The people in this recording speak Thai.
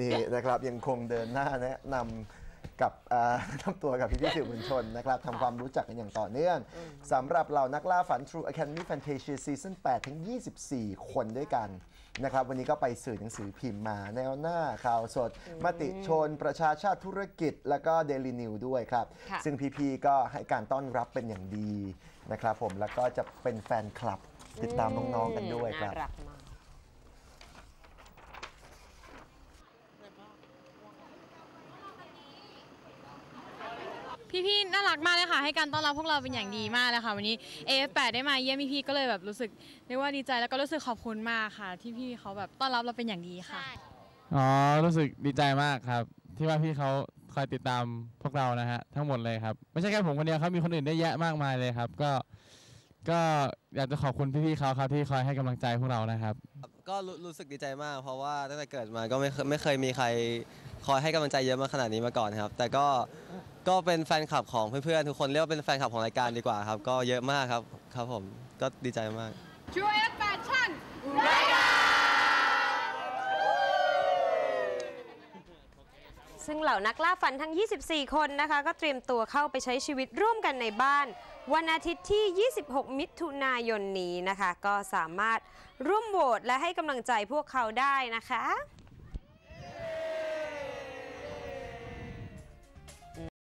นี่นะครับยังคงเดินหน้าแนะนำกับอ่าแนะนำตัวกับพี่พี่ๆสื่อมวลชนนะครับทำความรู้จักกันอย่างต่อเนื่องสำหรับเหล่านักล่าฝัน True Academy Fantasia Season 8 ทั้ง 24 คนด้วยกันนะครับวันนี้ก็ไปสื่อหนังสือพิมพ์มาแนวหน้าข่าวสด มติชนประชาชาติธุรกิจ แล้วก็ Daily New ด้วยครับค่ะซึ่งพี่ๆก็ให้การต้อนรับเป็นอย่างดีนะครับผมแล้วก็จะเป็นแฟนคลับติดตามน้องๆกันด้วยครับ น่ารักมาก พี่ๆน่ารักมากเลยค่ะ ให้การต้อนรับพวกเราเป็นอย่างดีมากเลยค่ะ วันนี้ AF8 ได้มาเยี่ยมพี่ๆก็เลยแบบรู้สึกเรียกว่าดีใจแล้วก็รู้สึกขอบคุณมากค่ะ ที่พี่เขาแบบต้อนรับเราเป็นอย่างดีค่ะ อ๋อ รู้สึกดีใจมากครับ ที่ว่าพี่เขาคอยติดตามพวกเรานะฮะทั้งหมดเลยครับ ไม่ใช่แค่ผมคนเดียวครับมีคนอื่นได้แยะมากมายเลยครับ ก็ก็อยากจะขอบคุณพี่ๆเขาครับที่คอยให้กำลังใจพวกเรานะครับครับก็รู้รู้สึกดีใจมาก เพราะว่าตั้งแต่เกิดมาก็ไม่เคยไม่เคยมีใครคอยให้กำลังใจเยอะมาขนาดนี้มาก่อนครับ แต่ก็ ก็เป็นแฟนคลับของเพื่อนๆทุกคนเรียกว่าเป็นแฟนคลับของรายการดีกว่าครับ ก็เยอะมากครับครับผมก็ดีใจมากซึ่งเหล่านักล่าฝันทั้ง 24 คนนะคะ ก็เตรียมตัวเข้าไปใช้ชีวิตร่วมกันในบ้าน วันอาทิตย์ที่ 26 มิถุนายนนี้นะคะ ก็สามารถร่วมโหวตและให้กำลังใจพวกเขาได้นะคะ